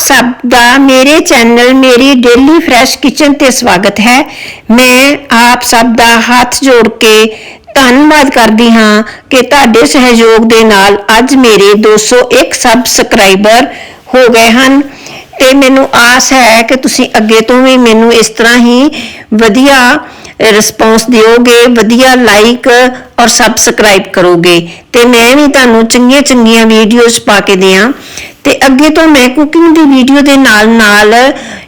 ਸਭ ਦਾ ਮੇਰੇ ਚੈਨਲ ਮੇਰੀ ਡੇਲੀ ਫਰੈਸ਼ ਕਿਚਨ ਤੇ ਸਵਾਗਤ ਹੈ। ਮੈਂ ਆਪ ਸਭ ਦਾ ਹੱਥ ਜੋੜ ਕੇ ਧੰਨਵਾਦ ਕਰਦੀ ਹਾਂ ਕਿ ਤੁਹਾਡੇ ਸਹਿਯੋਗ ਦੇ ਨਾਲ ਅੱਜ ਮੇਰੇ 201 ਸਬਸਕ੍ਰਾਈਬਰ ਹੋ ਗਏ ਹਨ। ਤੇ ਮੈਨੂੰ ਆਸ ਹੈ ਕਿ ਤੁਸੀਂ ਅੱਗੇ ਤੋਂ ਵੀ ਮੈਨੂੰ ਇਸ ਤਰ੍ਹਾਂ ਹੀ ਵਧੀਆ ਰਿਸਪੌਂਸ ਦਿਓਗੇ, ਵਧੀਆ ਲਾਈਕ ਔਰ ਸਬਸਕ੍ਰਾਈਬ ਕਰੋਗੇ। ਤੇ ਮੈਂ ਵੀ ਤੁਹਾਨੂੰ ਚੰਗੀਆਂ ਚੰਗੀਆਂ ਵੀਡੀਓਜ਼ ਪਾ ਕੇ ਦਿਆਂ। ਤੇ ਅੱਗੇ ਤੋਂ ਮੈਂ ਕੁਕਿੰਗ ਦੀ ਵੀਡੀਓ ਦੇ ਨਾਲ ਨਾਲ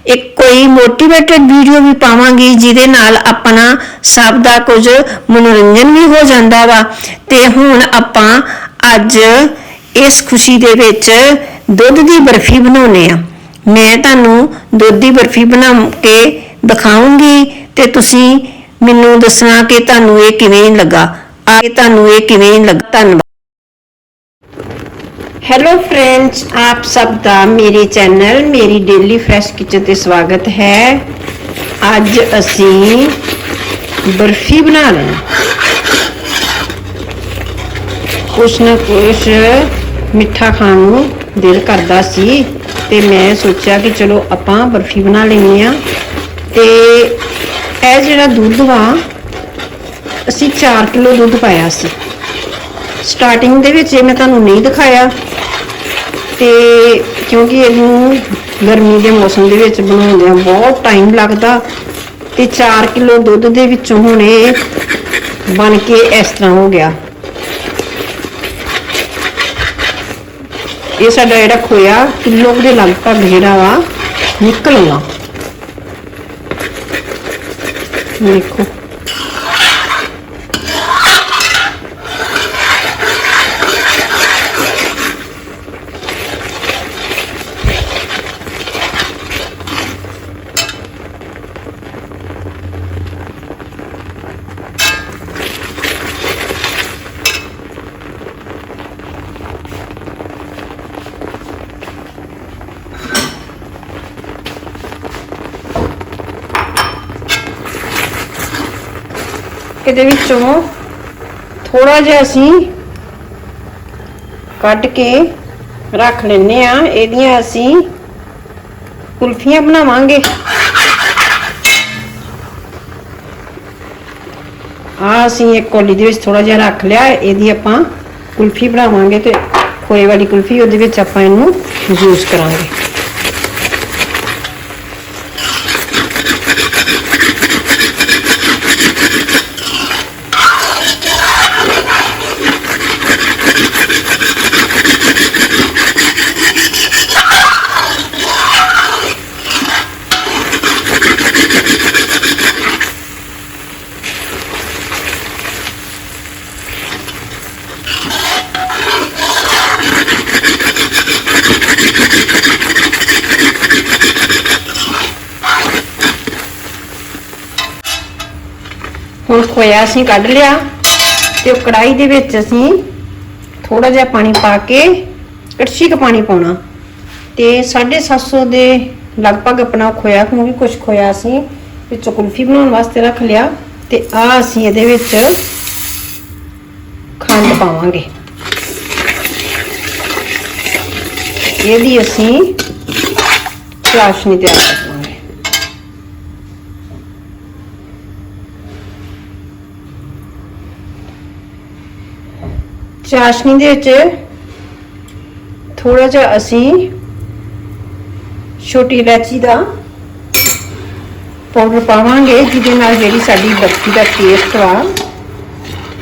ਇੱਕ ਕੋਈ ਮੋਟੀਵੇਟਡ ਵੀਡੀਓ ਵੀ ਪਾਵਾਂਗੀ, ਜਿਹਦੇ ਨਾਲ ਆਪਣਾ ਸਭ ਦਾ ਕੁਝ ਮਨੋਰੰਜਨ ਵੀ ਹੋ ਜਾਂਦਾ ਵਾ। ਤੇ ਹੁਣ ਆਪਾਂ ਅੱਜ ਇਸ ਖੁਸ਼ੀ ਦੇ ਵਿੱਚ ਦੁੱਧ ਦੀ ਬਰਫੀ ਬਣਾਉਨੇ ਆ ਮੈਂ ਤੁਹਾਨੂੰ ਦੁੱਧ ਦੀ ਬਰਫੀ ਬਣਾ ਕੇ ਦਿਖਾਉਂਗੀ ਤੇ ਤੁਸੀਂ ਮੈਨੂੰ ਦੱਸਣਾ ਕਿ ਤੁਹਾਨੂੰ ਇਹ ਕਿਵੇਂ ਲੱਗਾ। ਆ ਤੁਹਾਨੂੰ ਇਹ ਕਿਵੇਂ ਲੱਗਾ। ਧੰਨਵਾਦ। ਹੈਲੋ ਫਰੈਂਡਸ ਆਪ ਸਭ ਦਾ ਮੇਰੇ ਚੈਨਲ, ਮੇਰੀ ਡੇਲੀ ਫਰੈਸ਼ ਕਿਚਨ ਤੇ ਸਵਾਗਤ ਹੈ। ਅੱਜ ਅਸੀਂ ਬਰਫੀ ਬਣਾ ਲੈਣਾ ਕੁਛ ਨਾ ਕੁਛ ਮਿੱਠਾ ਖਾਣ ਨੂੰ ਦਿਲ ਕਰਦਾ ਸੀ ਤੇ ਮੈਂ ਸੋਚਿਆ ਕਿ ਚਲੋ ਆਪਾਂ ਬਰਫੀ ਬਣਾ ਲੈਂਦੇ ਆ ਇਹ ਜਿਹੜਾ ਦੁੱਧ ਵਾ, ਅਸੀਂ 4 ਕਿਲੋ ਦੁੱਧ ਪਾਇਆ ਸੀ। ਸਟਾਰਟਿੰਗ ਦੇ ਵਿੱਚ ਇਹ ਮੈਂ ਤੁਹਾਨੂੰ ਨਹੀਂ ਦਿਖਾਇਆ ਤੇ ਕਿਉਂਕਿ ਇਹਨੂੰ ਗਰਮੀ ਦੇ ਮੌਸਮ ਦੇ ਵਿੱਚ ਬਣਾਉਂਦਿਆਂ ਬਹੁਤ ਟਾਈਮ ਲੱਗਦਾ ਤੇ 4 ਕਿਲੋ ਦੁੱਧ ਦੇ ਵਿੱਚੋਂ ਹੁਣ ਇਹ ਬਣ ਕੇ ਇਸ ਤਰ੍ਹਾਂ ਹੋ ਗਿਆ। ਇਹ ਸਾਡਾ ਜਿਹੜਾ ਖੋਇਆ ਕਿਲੋ ਦੇ ਲਗਭਗ ਜਿਹੜਾ ਵਾ い ਇਹਦੇ ਵਿੱਚੋਂ ਥੋੜਾ ਜਿਹਾ ਅਸੀਂ ਕੱਢ ਕੇ ਰੱਖ ਲੈਨੇ ਆ ਇਹਦੀਆਂ ਅਸੀਂ ਕੁਲਫੀਆਂ ਬਣਾਵਾਂਗੇ ਆ ਅਸੀਂ ਇੱਕ ਕੋਲੀ ਦੇ ਵਿੱਚ ਥੋੜਾ ਜਿਹਾ ਰੱਖ ਲਿਆ ਇਹਦੀ ਆਪਾਂ ਕੁਲਫੀ ਬਣਾਵਾਂਗੇ ਤੇ ਖੋਏ ਵਾਲੀ ਕੁਲਫੀ ਉਹਦੇ ਵਿੱਚ ਆਪਾਂ ਇਹਨੂੰ ਯੂਜ਼ ਕਰਾਂਗੇ ਹੁਣ ਖੋਇਆ ਅਸੀਂ ਕੱਢ ਲਿਆ ਤੇ ਉਹ ਕੜਾਈ ਦੇ ਵਿੱਚ ਅਸੀਂ ਥੋੜਾ ਜਿਹਾ ਪਾਣੀ ਪਾ ਕੇ ਕੜਛੀ ਕ ਪਾਣੀ ਪਾਉਣਾ। ਤੇ 750 ਦੇ ਲਗਭਗ ਆਪਣਾ ਖੋਇਆ ਕਿਉਂਕਿ ਕੁਝ ਖੋਇਆ ਅਸੀਂ, ਵਿੱਚੋਂ ਕੁਲਫੀ ਬਣਾਉਣ ਵਾਸਤੇ ਰੱਖ ਲਿਆ ਤੇ ਆ ਅਸੀਂ ਇਹਦੇ ਵਿੱਚ ਖੰਡ ਪਾਵਾਂਗੇ। ਇਹਦੀ ਅਸੀਂ ਚਾਸ਼ਨੀ ਤਿਆਰ ਕਰਾਂਗੇ ਚਾਸ਼ਨੀ ਦੇ ਵਿੱਚ ਥੋੜਾ ਜਿਹਾ ਅਸੀਂ ਛੋਟੀ ਇਲਾਚੀ ਦਾ ਪਾਊਡਰ ਪਾਵਾਂਗੇ, ਜਿਹਦੇ ਨਾਲ ਜਿਹੜੀ ਸਾਡੀ ਬਰਫੀ ਦਾ ਟੇਸਟ ਆ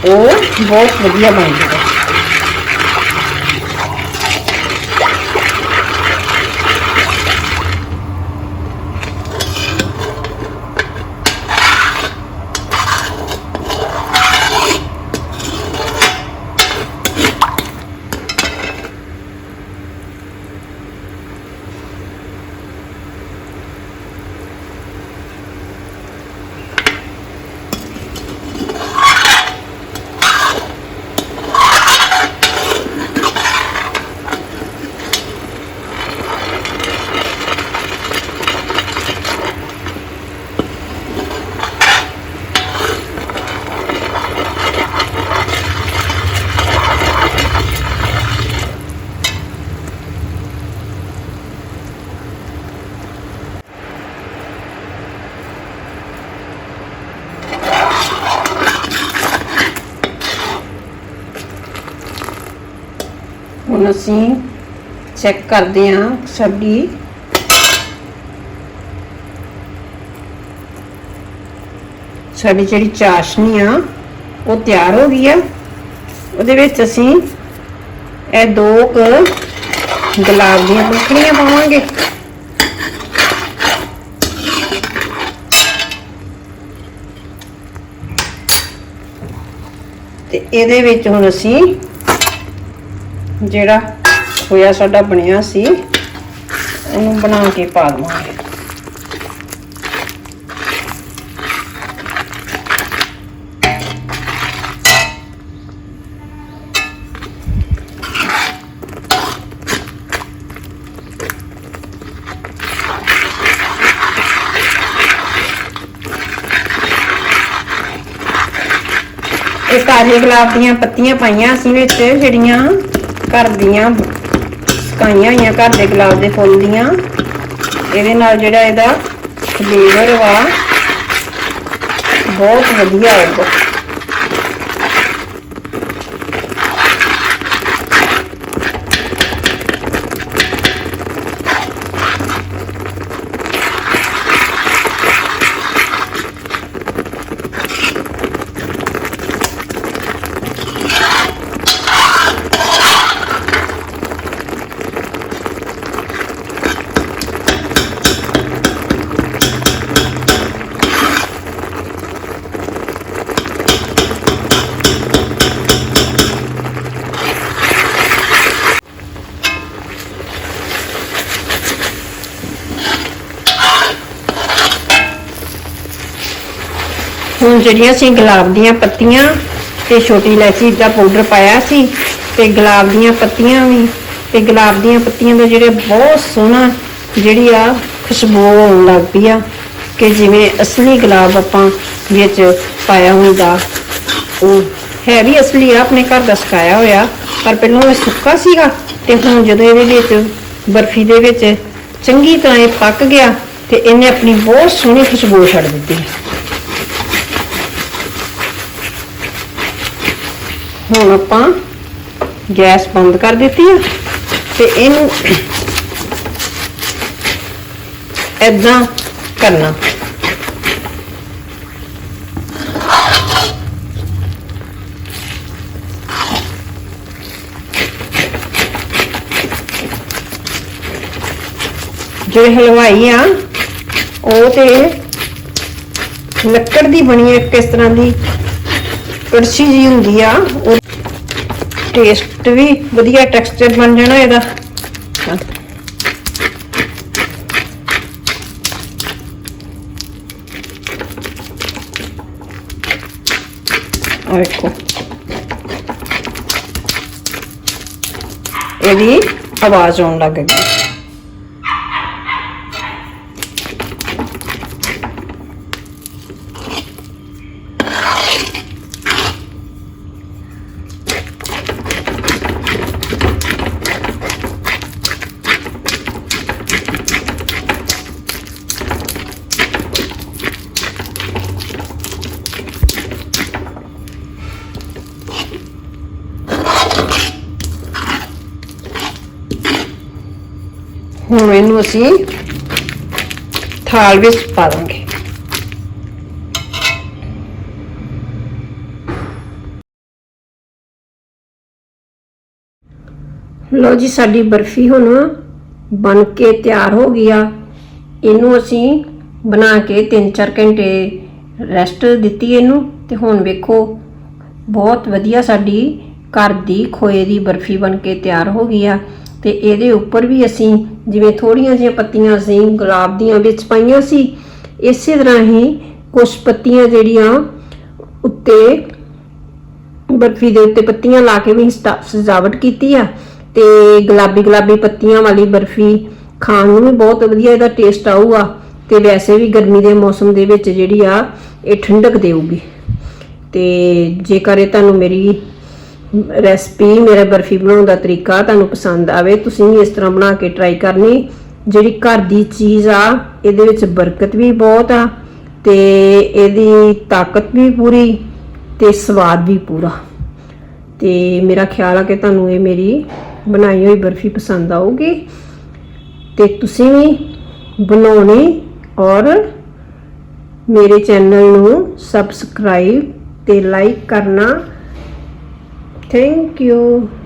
ਉਹ ਬਹੁਤ ਵਧੀਆ ਬਣ ਜਾਏਗਾ ਹੁਣ ਅਸੀਂ ਚੈੱਕ ਕਰਦੇ ਹਾਂ ਸਾਡੀ ਸਾਡੀ ਜਿਹੜੀ ਚਾਸ਼ਨੀ ਆ, ਉਹ ਤਿਆਰ ਹੋ ਗਈ ਆ। ਉਹਦੇ ਵਿੱਚ ਅਸੀਂ ਇਹ ਦੋ ਕੁ ਗੁਲਾਬ ਦੀਆਂ ਪੰਖੜੀਆਂ ਪਾਵਾਂਗੇ। ਤੇ ਇਹਦੇ ਵਿੱਚ ਹੁਣ ਅਸੀਂ ਜਿਹੜਾ ਹੋਇਆ ਸਾਡਾ ਬਣਿਆ ਸੀ, ਉਹਨੂੰ ਬਣਾ ਕੇ ਪਾ ਦਵਾਂਗੇ। ਇਹ ਕਾਲੇ ਗੁਲਾਬ ਦੀਆਂ ਪੱਤੀਆਂ ਪਾਈਆਂ ਅਸੀਂ ਵਿੱਚ ਜਿਹੜੀਆਂ ਘਰ ਦੀਆਂ ਸੁਕਾਈਆਂ ਹੋਈਆਂ, ਘਰ ਦੇ ਗੁਲਾਬ ਦੇ ਫੁੱਲ ਦੀਆਂ। ਇਹਦੇ ਨਾਲ ਜਿਹੜਾ ਇਹਦਾ ਫਲੇਵਰ ਵਾ, ਬਹੁਤ ਵਧੀਆ ਆਏਗਾ ਹੁਣ ਜਿਹੜੀਆਂ ਅਸੀਂ ਗੁਲਾਬ ਦੀਆਂ ਪੱਤੀਆਂ ਤੇ ਛੋਟੀ ਇਲਾਇਚੀ ਦਾ ਪਾਊਡਰ ਪਾਇਆ ਸੀ ਤੇ ਗੁਲਾਬ ਦੀਆਂ ਪੱਤੀਆਂ ਵੀ। ਤੇ ਗੁਲਾਬ ਦੀਆਂ ਪੱਤੀਆਂ ਦਾ ਜਿਹੜੇ ਬਹੁਤ ਸੋਹਣਾ ਜਿਹੜੀ ਆ ਖੁਸ਼ਬੂ ਆਉਣ ਲੱਗ ਪਈ ਆ ਕਿ ਜਿਵੇਂ ਅਸਲੀ ਗੁਲਾਬ ਆਪਾਂ ਵਿੱਚ ਪਾਇਆ ਹੁੰਦਾ। ਉਹ ਹੈ ਵੀ ਅਸਲੀ ਆ, ਆਪਣੇ ਘਰ ਦਾ ਸੁਕਾਇਆ ਹੋਇਆ, ਪਰ ਪਹਿਲਾਂ ਇਹ ਸੁੱਕਾ ਸੀਗਾ ਤੇ ਹੁਣ ਜਦੋਂ ਇਹਦੇ ਵਿੱਚ, ਬਰਫੀ ਦੇ ਵਿੱਚ ਚੰਗੀ ਤਰ੍ਹਾਂ ਇਹ ਪੱਕ ਗਿਆ ਤੇ ਇਹਨੇ ਆਪਣੀ ਬਹੁਤ ਸੋਹਣੀ ਖੁਸ਼ਬੂ ਛੱਡ ਦਿੱਤੀ। ਹੁਣ ਆਪਾਂ ਗੈਸ ਬੰਦ ਕਰ ਦਿੱਤੀ ਆ ਤੇ ਇਹਨੂੰ ਏਦਾਂ ਕਰਨਾ। ਜਿਹੜੇ ਹਲਵਾਈ ਆ, ਉਹ ਤੇ ਲੱਕੜ ਦੀ ਬਣੀ ਹੈ ਕਿਸ ਤਰ੍ਹਾਂ ਦੀ ਕੜਛੀ ਜੀ ਹੁੰਦੀ ਆ ਉਹ ਟੇਸਟ ਵੀ ਵਧੀਆ ਟੈਕਸਚਰ ਬਣ ਜਾਣਾ ਇਹਦਾ ਹਾਂ। ਆਹ ਵੇਖੋ ਇਹਦੀ ਆਵਾਜ਼ ਆਉਣ ਲੱਗ ਗਈ ਹੁਣ ਇਹਨੂੰ ਅਸੀਂ ਥਾਲ ਵਿੱਚ ਪਾ ਦਾਂਗੇ। ਲੋ ਜੀ, ਸਾਡੀ ਬਰਫੀ ਹੁਣ ਬਣ ਕੇ ਤਿਆਰ ਹੋ ਗਈ ਆ। ਇਹਨੂੰ ਅਸੀਂ ਬਣਾ ਕੇ 3-4 ਘੰਟੇ ਰੈਸਟ ਦਿੱਤੀ ਇਹਨੂੰ ਤੇ ਹੁਣ ਵੇਖੋ, ਬਹੁਤ ਵਧੀਆ ਸਾਡੀ ਘਰ ਦੀ ਖੋਏ ਦੀ ਬਰਫੀ ਬਣ ਕੇ ਤਿਆਰ ਹੋ ਗਈ ਆ। ਤੇ ਇਹਦੇ ਉੱਪਰ ਵੀ ਅਸੀਂ ਜਿਵੇਂ ਥੋੜੀਆਂ ਜਿਹੀਆਂ ਪੱਤੀਆਂ ਅਸੀਂ ਗੁਲਾਬ ਦੀਆਂ ਵਿੱਚ ਪਾਈਆਂ ਸੀ, ਇਸੇ ਤਰ੍ਹਾਂ ਹੀ ਕੁਝ ਪੱਤੀਆਂ ਜਿਹੜੀਆਂ ਉੱਤੇ ਬਰਫੀ ਦੇ ਉੱਤੇ ਪੱਤੀਆਂ ਲਾ ਕੇ ਵੀ ਸਜਾਵਟ ਕੀਤੀ ਆ ਤੇ ਗੁਲਾਬੀ ਗੁਲਾਬੀ ਪੱਤੀਆਂ ਵਾਲੀ ਬਰਫੀ ਖਾਣ ਨੂੰ ਵੀ ਬਹੁਤ ਵਧੀਆ ਇਹਦਾ ਟੇਸਟ ਆਊਗਾ ਤੇ ਵੈਸੇ ਵੀ ਗਰਮੀ ਦੇ ਮੌਸਮ ਦੇ ਵਿੱਚ ਜਿਹੜੀ ਆ, ਇਹ ਠੰਡਕ ਦੇਊਗੀ। ਤੇ ਜੇਕਰ ਇਹ ਤੁਹਾਨੂੰ ਮੇਰੀ ਰੈਸਪੀ ਮੇਰਾ ਬਰਫੀ ਬਣਾਉਣ ਦਾ ਤਰੀਕਾ ਤੁਹਾਨੂੰ ਪਸੰਦ ਆਵੇ, ਤੁਸੀਂ ਵੀ ਇਸ ਤਰ੍ਹਾਂ ਬਣਾ ਕੇ ਟਰਾਈ ਕਰਨੀ। ਜਿਹੜੀ ਘਰ ਦੀ ਚੀਜ਼ ਆ, ਇਹਦੇ ਵਿੱਚ ਬਰਕਤ ਵੀ ਬਹੁਤ ਆ ਤੇ ਇਹਦੀ ਤਾਕਤ ਵੀ ਪੂਰੀ ਤੇ ਸਵਾਦ ਵੀ ਪੂਰਾ। ਤੇ ਮੇਰਾ ਖਿਆਲ ਆ ਕਿ ਤੁਹਾਨੂੰ ਇਹ ਮੇਰੀ ਬਣਾਈ ਹੋਈ ਬਰਫੀ ਪਸੰਦ ਆਊਗੀ। ਤੇ ਤੁਸੀਂ ਵੀ ਬਣਾਉਣੀ ਔਰ ਮੇਰੇ ਚੈਨਲ ਨੂੰ ਸਬਸਕ੍ਰਾਈਬ ਤੇ ਲਾਈਕ ਕਰਨਾ। Thank you.